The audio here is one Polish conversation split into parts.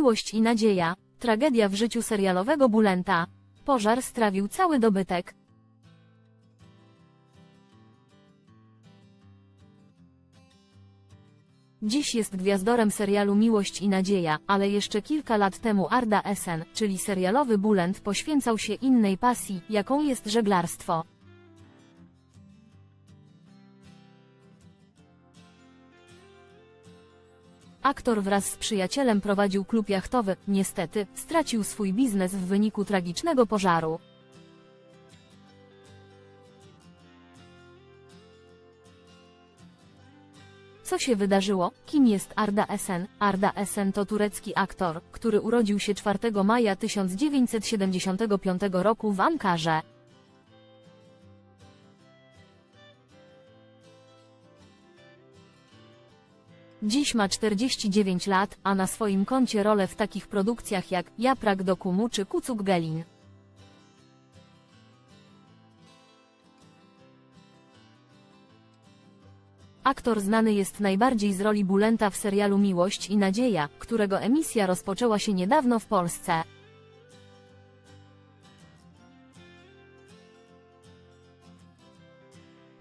Miłość i nadzieja. Tragedia w życiu serialowego Bulenta. Pożar strawił cały dobytek. Dziś jest gwiazdorem serialu Miłość i Nadzieja, ale jeszcze kilka lat temu Arda Esen, czyli serialowy Bulent poświęcał się innej pasji, jaką jest żeglarstwo. Aktor wraz z przyjacielem prowadził klub jachtowy, niestety, stracił swój biznes w wyniku tragicznego pożaru. Co się wydarzyło? Kim jest Arda Esen? Arda Esen to turecki aktor, który urodził się 4 maja 1975 roku w Ankarze. Dziś ma 49 lat, a na swoim koncie role w takich produkcjach jak Japrak Dokumu czy Kucuk Gelin. Aktor znany jest najbardziej z roli Bulenta w serialu Miłość i Nadzieja, którego emisja rozpoczęła się niedawno w Polsce.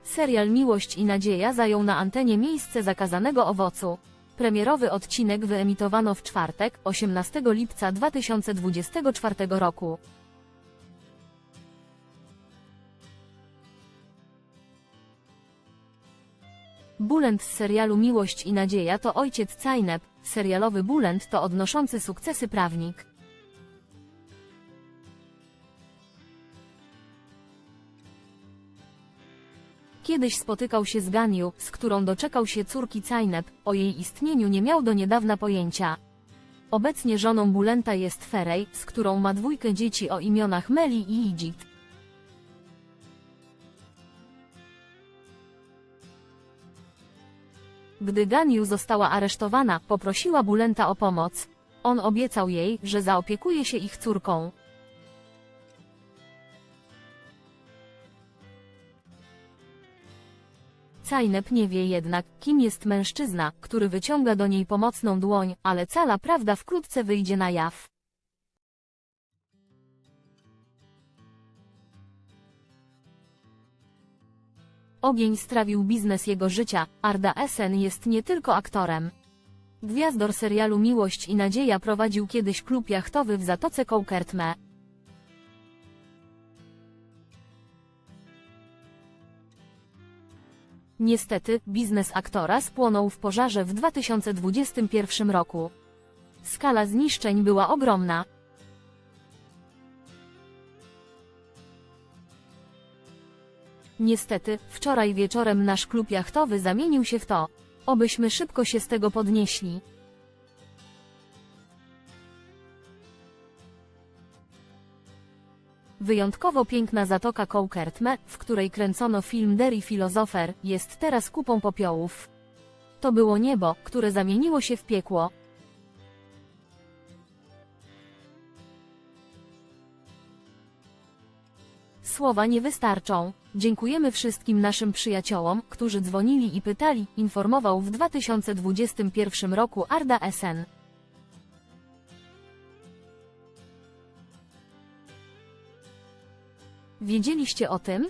Serial Miłość i Nadzieja zajął na antenie miejsce zakazanego owocu. Premierowy odcinek wyemitowano w czwartek, 18 lipca 2024 roku. Bulent z serialu Miłość i Nadzieja to ojciec Cajnep, serialowy Bulent to odnoszący sukcesy prawnik. Kiedyś spotykał się z Ganiu, z którą doczekał się córki Cajnep, o jej istnieniu nie miał do niedawna pojęcia. Obecnie żoną Bulenta jest Ferej, z którą ma dwójkę dzieci o imionach Meli i Idzit. Gdy Ganiu została aresztowana, poprosiła Bulenta o pomoc. On obiecał jej, że zaopiekuje się ich córką. Cajnep nie wie jednak, kim jest mężczyzna, który wyciąga do niej pomocną dłoń, ale cała prawda wkrótce wyjdzie na jaw. Ogień strawił biznes jego życia, Arda Esen jest nie tylko aktorem. Gwiazdor serialu Miłość i Nadzieja prowadził kiedyś klub jachtowy w Zatoce Kołkertme. Niestety, biznes aktora spłonął w pożarze w 2021 roku. Skala zniszczeń była ogromna. Niestety, wczoraj wieczorem nasz klub jachtowy zamienił się w to. Obyśmy szybko się z tego podnieśli. Wyjątkowo piękna zatoka Kołkertme, w której kręcono film Derry Filozofer, jest teraz kupą popiołów. To było niebo, które zamieniło się w piekło. Słowa nie wystarczą. Dziękujemy wszystkim naszym przyjaciołom, którzy dzwonili i pytali, informował w 2021 roku Arda Esen. Wiedzieliście o tym?